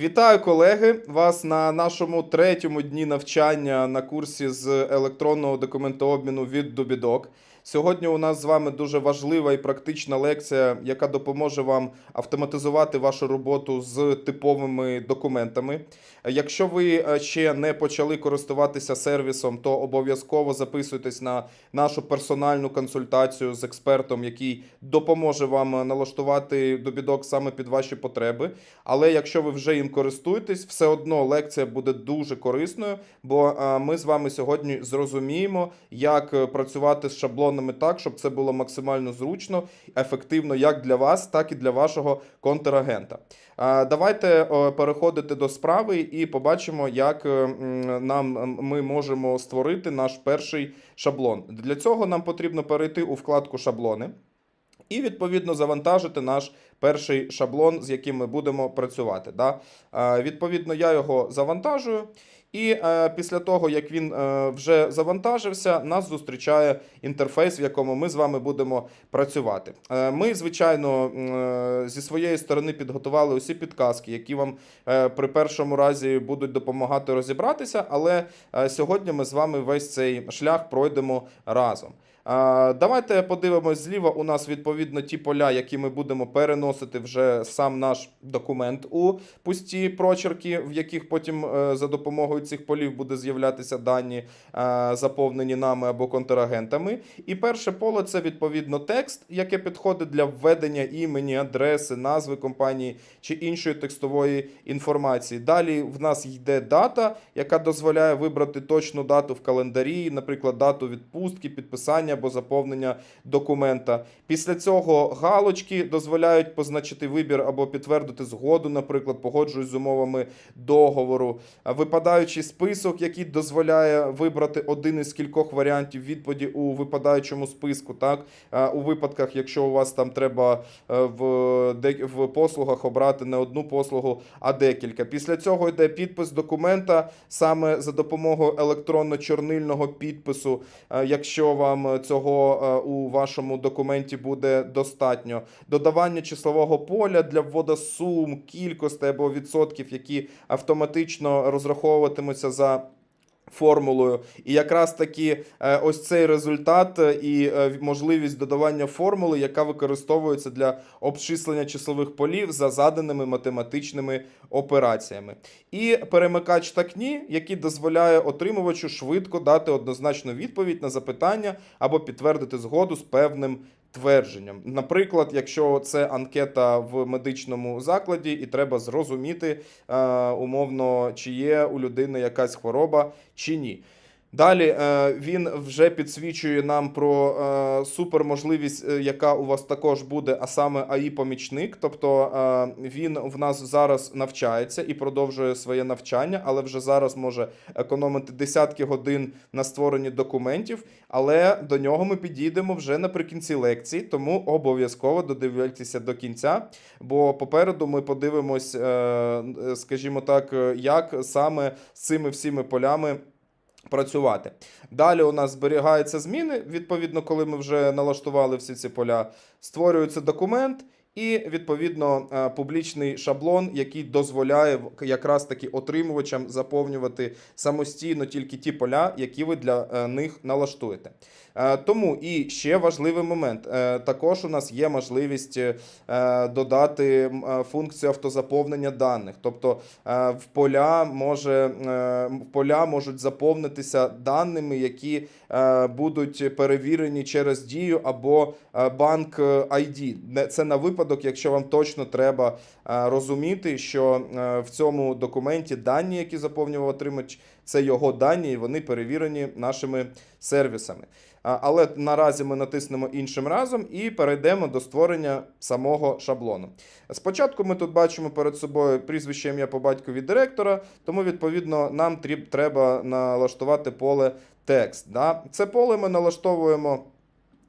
Вітаю, колеги! Вас на нашому третьому дні навчання на курсі з електронного документообміну від Дубідок. Сьогодні у нас з вами дуже важлива і практична лекція, яка допоможе вам автоматизувати вашу роботу з типовими документами. Якщо ви е, ще не почали користуватися сервісом, то обов'язково записуйтесь на нашу персональну консультацію з експертом, який допоможе вам налаштувати добідок саме під ваші потреби. Але якщо ви вже їм користуєтесь, все одно лекція буде дуже корисною, бо е, ми з вами сьогодні зрозуміємо, як е, працювати з шаблонами так, щоб це було максимально зручно, ефективно як для вас, так і для вашого контрагента. Давайте переходити до справи і побачимо, як е, нам ми можемо створити наш перший шаблон. Для цього нам потрібно перейти у вкладку шаблони і відповідно завантажити наш перший шаблон, з яким ми будемо працювати. Да? Е, Відповідно, я його завантажую. І е, після того, як він е, вже завантажився, нас зустрічає інтерфейс, в якому ми з вами будемо працювати. Е, ми, звичайно, е, зі своєї сторони підготували усі підказки, які вам е, при першому разі будуть допомагати розібратися. Але е, сьогодні ми з вами весь цей шлях пройдемо разом. Давайте подивимось зліва. У нас відповідно ті поля, які ми будемо переносити вже сам наш документ у пусті прочерки, в яких потім е, за допомогою цих полів буде з'являтися дані, е, заповнені нами або контрагентами. І перше поле це відповідно текст, яке підходить для введення імені, адреси, назви компанії чи іншої текстової інформації. Далі в нас йде дата, яка дозволяє вибрати точну дату в календарі, наприклад, дату відпустки, підписання або заповнення документа. Після цього галочки дозволяють позначити вибір або підтвердити згоду, наприклад, погоджуюсь з умовами договору. Випадаючий список, який дозволяє вибрати один із кількох варіантів відповіді у випадаючому списку. Так? У випадках, якщо у вас там треба е, в, в послугах обрати не одну послугу, а декілька. Після цього йде підпис документа саме за допомогою електронно-чорнильного підпису, е, якщо вам цього е, у вашому документі буде достатньо. Додавання числового поля для ввода сум, кількостей або відсотків, які автоматично розраховуватимуться за. Формулою, і якраз таки е, ось цей результат е, і е, можливість додавання формули, яка використовується для обчислення числових полів за заданими математичними операціями. І перемикач такні, який дозволяє отримувачу швидко дати однозначну відповідь на запитання або підтвердити згоду з певним твердженням. Наприклад, якщо це анкета в медичному закладі, і треба зрозуміти е, умовно, чи є у людини якась хвороба чи ні. Далі е, він вже підсвічує нам про е, суперможливість, е, яка у вас також буде, а саме АІ-помічник. Тобто він в нас зараз навчається і продовжує своє навчання, але вже зараз може економити десятки годин на створенні документів. Але до нього ми підійдемо вже наприкінці лекції, тому обов'язково додивляйтеся до кінця. Бо попереду ми подивимось, скажімо так, як саме з цими всіми полями працювати. Далі у нас зберігаються зміни. Відповідно, коли ми вже налаштували всі ці поля, створюється документ. І відповідно е, публічний шаблон, який дозволяє якраз таки отримувачам заповнювати самостійно тільки ті поля, які ви для е, них налаштуєте. Е, Тому і ще важливий момент. Також у нас є можливість додати функцію автозаповнення даних. Тобто в поля може в поля можуть заповнитися даними, які будуть перевірені через дію або банк ID. Це на випадок, якщо вам точно треба е, розуміти, що е, в цьому документі дані, які заповнював отримач, це його дані, і вони перевірені нашими сервісами. Але наразі ми натиснемо іншим разом і перейдемо до створення самого шаблону. Спочатку ми тут бачимо перед собою прізвище ім'я по батькові директора, тому відповідно нам треба налаштувати поле текст. Це поле ми налаштовуємо.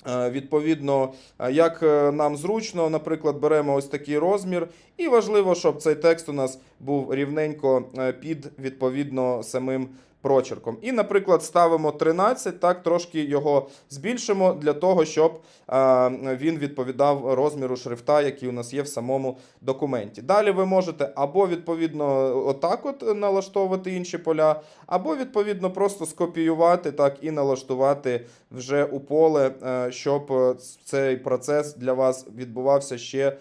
Е, Відповідно, е, як е, нам зручно, наприклад, беремо ось такий розмір, і важливо, щоб цей текст у нас був рівненько е, під відповідно самим прочерком. І, наприклад, ставимо 13, так, трошки його збільшимо для того, щоб е, він відповідав розміру шрифта, який у нас є в самому документі. Далі ви можете або відповідно отак от налаштовувати інші поля, або відповідно просто скопіювати так і налаштувати вже у поле, е, щоб цей процес для вас відбувався ще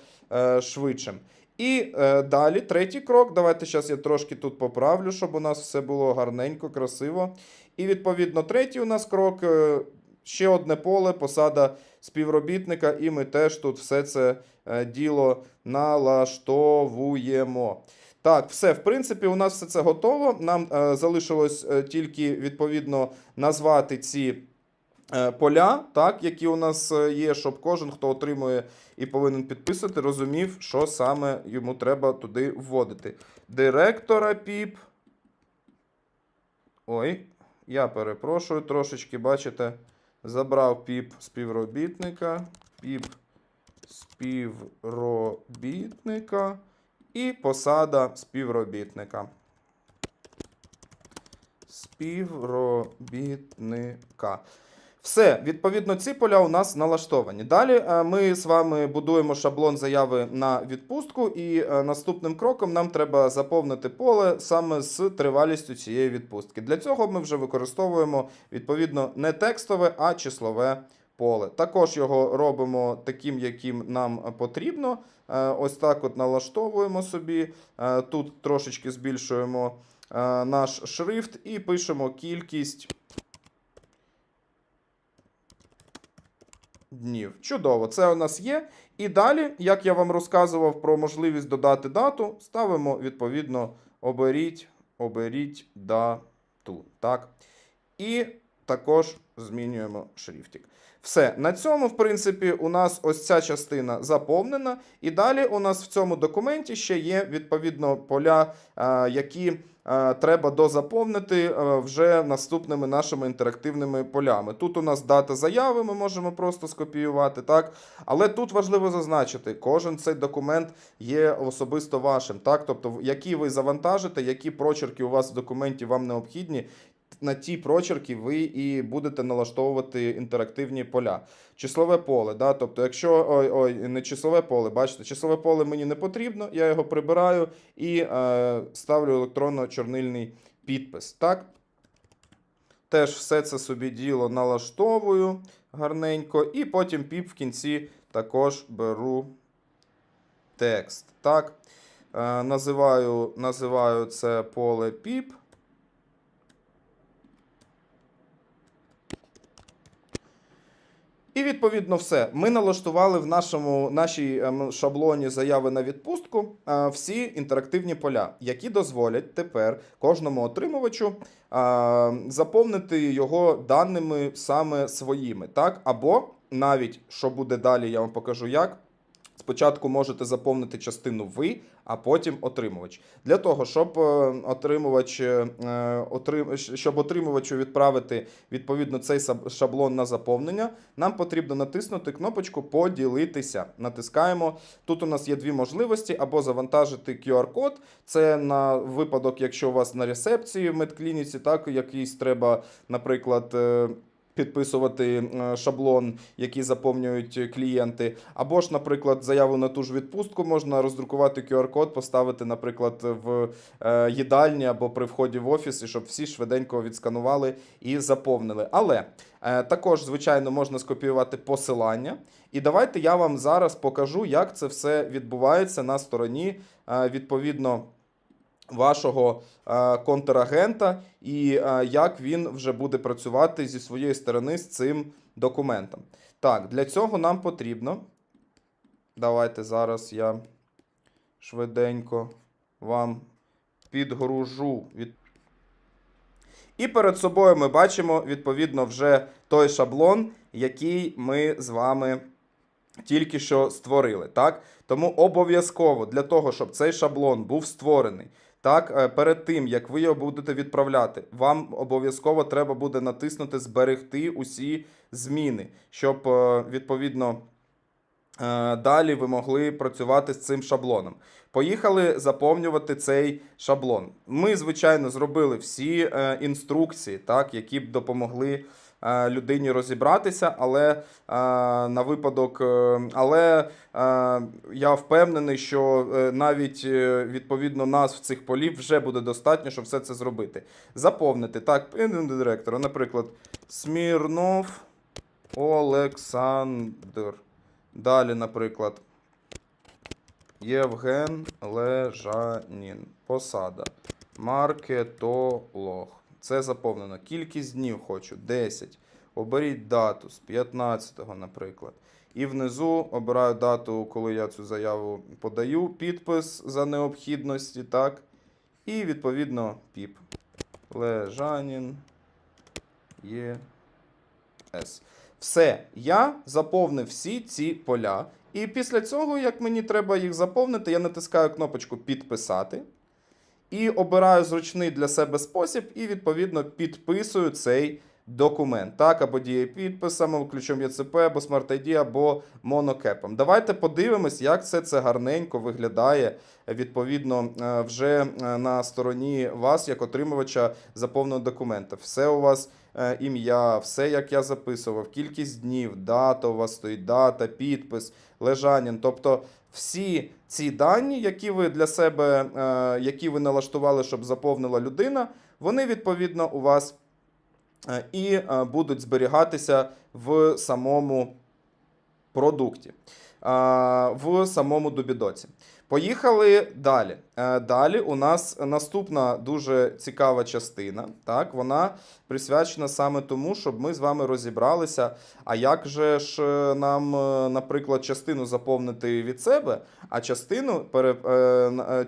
швидшим. І е, далі, третій крок. Давайте зараз я трошки тут поправлю, щоб у нас все було гарненько, красиво. І відповідно, третій у нас крок. е, Ще одне поле, посада співробітника, і ми теж тут все це е, діло налаштовуємо. Так, все, в принципі, у нас все це готово. Нам е, залишилось е, тільки відповідно назвати ці поля, так, які у нас е, є, щоб кожен, хто отримує і повинен підписати, розумів, що саме йому треба туди вводити. Директора ПІП. Ой, я перепрошую трошечки, бачите, забрав ПІП співробітника, ПІП співробітника і посада співробітника. Співробітника. Все, відповідно, ці поля у нас налаштовані. Далі е, ми з вами будуємо шаблон заяви на відпустку, і е, наступним кроком нам треба заповнити поле саме з тривалістю цієї відпустки. Для цього ми вже використовуємо відповідно не текстове, а числове поле. Також його робимо таким, яким нам потрібно. Е, Ось так от налаштовуємо собі. Тут трошечки збільшуємо наш шрифт і пишемо кількість. Днів. Чудово, це у нас є. І далі, як я вам розказував про можливість додати дату, ставимо відповідно оберіть, оберіть дату. Так. І також змінюємо шрифтик. Все, на цьому, в принципі, у нас ось ця частина заповнена. І далі у нас в цьому документі ще є відповідно поля, е, які треба дозаповнити е, вже наступними нашими інтерактивними полями. Тут у нас дата заяви, ми можемо просто скопіювати, так? Але тут важливо зазначити, кожен цей документ є особисто вашим. Так? Тобто, які ви завантажите, які прочерки у вас в документі вам необхідні, на ті прочерки ви і будете налаштовувати інтерактивні поля. Числове поле, да? тобто, якщо ой, ой, не числове поле, бачите, числове поле мені не потрібно, я його прибираю і е, ставлю електронно-чорнильний підпис. Так? Теж все це собі діло налаштовую гарненько, і потім піп в кінці також беру текст. Так? Е, називаю, називаю це поле піп. І відповідно все. Ми налаштували в нашому нашій ем, шаблоні заяви на відпустку е, всі інтерактивні поля, які дозволять тепер кожному отримувачу е, заповнити його даними саме своїми, так? Або навіть що буде далі, я вам покажу як. Спочатку можете заповнити частину ви, а потім отримувач. Для того, щоб е, отримувач, е, щоб отримувачу відправити відповідно цей шаблон на заповнення, нам потрібно натиснути кнопочку Поділитися. Натискаємо. Тут у нас є дві можливості: або завантажити QR-код. Це на випадок, якщо у вас на рецепції в медклініці, так якийсь треба, наприклад. Підписувати е, шаблон, який заповнюють клієнти, або ж, наприклад, заяву на ту ж відпустку можна роздрукувати QR-код, поставити, наприклад, в е, їдальні або при вході в офіс, і щоб всі швиденько відсканували і заповнили. Але е, також, звичайно, можна скопіювати посилання. І давайте я вам зараз покажу, як це все відбувається на стороні відповідно вашого е, контрагента і е, як він вже буде працювати зі своєї сторони з цим документом. Так, для цього нам потрібно. Давайте зараз я швиденько вам підгружу. І перед собою ми бачимо, відповідно, вже той шаблон, який ми з вами тільки що створили. Так? Тому обов'язково для того, щоб цей шаблон був створений, так, е, перед тим, як ви його будете відправляти, вам обов'язково треба буде натиснути Зберегти усі зміни, щоб е, відповідно. Е, Далі ви могли працювати з цим шаблоном. Поїхали заповнювати цей шаблон. Ми, звичайно, зробили всі інструкції, так, які б допомогли людині розібратися, але е, на випадок, е, але е, я впевнений, що е, навіть е, відповідно назв цих полів вже буде достатньо, щоб все це зробити. Заповнити так, директора, наприклад, Смірнов Олександр. Далі, наприклад, Євген Лежанін. Посада. Маркетолог. Це заповнено. Кількість днів хочу 10. Оберіть дату з 15-го, наприклад. І внизу обираю дату, коли я цю заяву подаю. Підпис за необхідності, так. І відповідно піп. Лежанін. ЄС. Все, я заповнив всі ці поля. І після цього, як мені треба їх заповнити, я натискаю кнопочку Підписати і обираю зручний для себе спосіб, і відповідно підписую цей документ. Так, або діє підписами, ключом ЄЦП, або Smart ID, або монокепом. Давайте подивимось, як все це гарненько виглядає відповідно е, вже е, на стороні вас, як отримувача заповненого документа. Все у вас е, ім'я, все як я записував, кількість днів, дата у вас стоїть, дата, підпис, лежанін. Тобто всі ці дані, які ви для себе, е, які ви налаштували, щоб заповнила людина, вони відповідно у вас е, і е, будуть зберігатися в самому продукті, в самому Дубідоці. Поїхали далі. Е, Далі у нас наступна дуже цікава частина. Так, вона присвячена саме тому, щоб ми з вами розібралися. А як же ж е, нам, е, наприклад, частину заповнити від себе, а частину,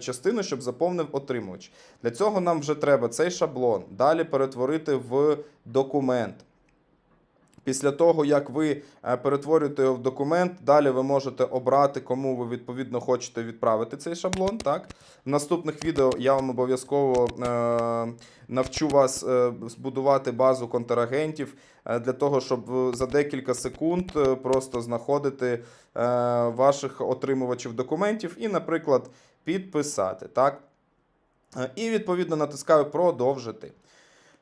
частину, щоб заповнив отримувач. Для цього нам вже треба цей шаблон далі перетворити в документ. Після того, як ви е, перетворюєте його в документ, далі ви можете обрати, кому ви відповідно хочете відправити цей шаблон. Так? В наступних відео я вам обов'язково е, навчу вас е, збудувати базу контрагентів для того, щоб за декілька секунд просто знаходити ваших отримувачів документів і, наприклад, підписати. Так? І відповідно натискаю продовжити.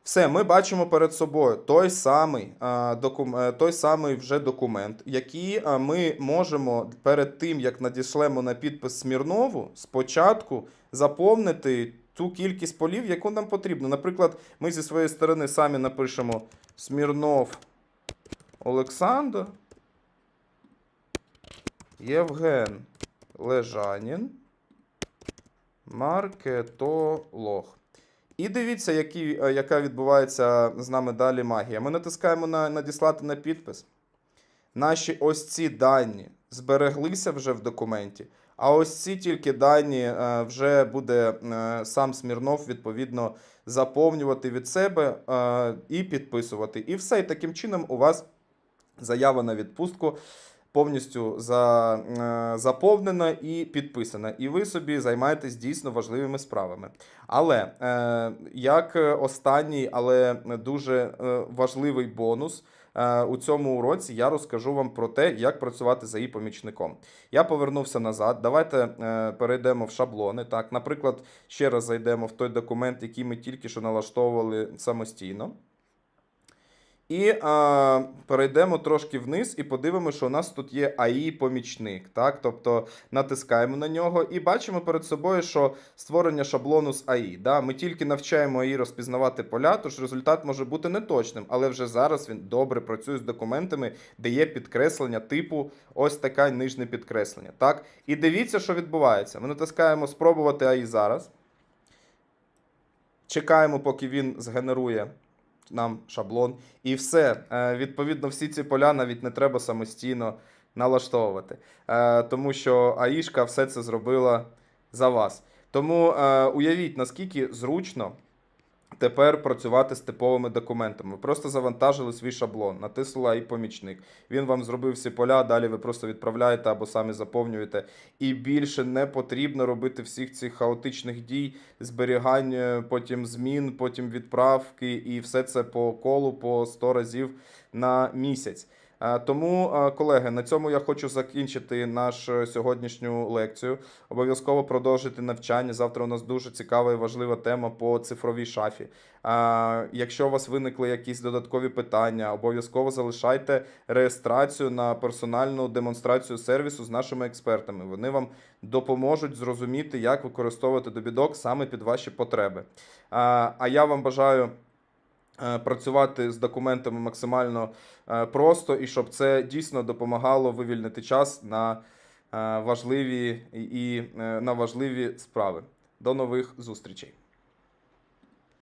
Все, ми бачимо перед собою той самий, докум, е, той самий вже документ, який а, ми можемо перед тим, як надішлемо на підпис Смірнову, спочатку заповнити ту кількість полів, яку нам потрібно. Наприклад, ми зі своєї сторони самі напишемо Смірнов Олександр, Євген Лежанін, маркетолог. І дивіться, які, е, яка відбувається з нами далі магія. Ми натискаємо на надіслати на підпис. Наші ось ці дані збереглися вже в документі, а ось ці тільки дані е, вже буде е, сам Смірнов відповідно заповнювати від себе і підписувати. І все. І таким чином у вас заява на відпустку повністю за, е, заповнена і підписана. І ви собі займаєтесь дійсно важливими справами. Але е, як останній, але дуже е, важливий бонус. У цьому уроці я розкажу вам про те, як працювати за її помічником. Я повернувся назад. Давайте перейдемо в шаблони. Так, наприклад, ще раз зайдемо в той документ, який ми тільки що налаштовували самостійно. І а, перейдемо трошки вниз і подивимося, що у нас тут є АІ-помічник. Так? Тобто натискаємо на нього і бачимо перед собою, що створення шаблону з АІ. Да? Ми тільки навчаємо АІ розпізнавати поля, тож результат може бути неточним, але вже зараз він добре працює з документами, де є підкреслення типу ось таке нижнє підкреслення. Так? І дивіться, що відбувається. Ми натискаємо спробувати АІ зараз. Чекаємо, поки він згенерує нам шаблон. І все. Е, Відповідно, всі ці поля навіть не треба самостійно налаштовувати. Е, Тому що АІшка все це зробила за вас. Тому е, уявіть, наскільки зручно тепер працювати з типовими документами. Ви просто завантажили свій шаблон, натиснула і помічник. Він вам зробив всі поля, далі ви просто відправляєте або самі заповнюєте. І більше не потрібно робити всіх цих хаотичних дій, зберігань, е, потім змін, потім відправки, і все це по колу по 100 разів на місяць. Е, Тому, е, колеги, на цьому я хочу закінчити нашу сьогоднішню лекцію. Обов'язково продовжити навчання. Завтра у нас дуже цікава і важлива тема по цифровій шафі. Е, Якщо у вас виникли якісь додаткові питання, обов'язково залишайте реєстрацію на персональну демонстрацію сервісу з нашими експертами. Вони вам допоможуть зрозуміти, як використовувати добідок саме під ваші потреби. Е, А я вам бажаю е, працювати з документами максимально е, просто і щоб це дійсно допомагало вивільнити час на е, важливі і е, на важливі справи. До нових зустрічей.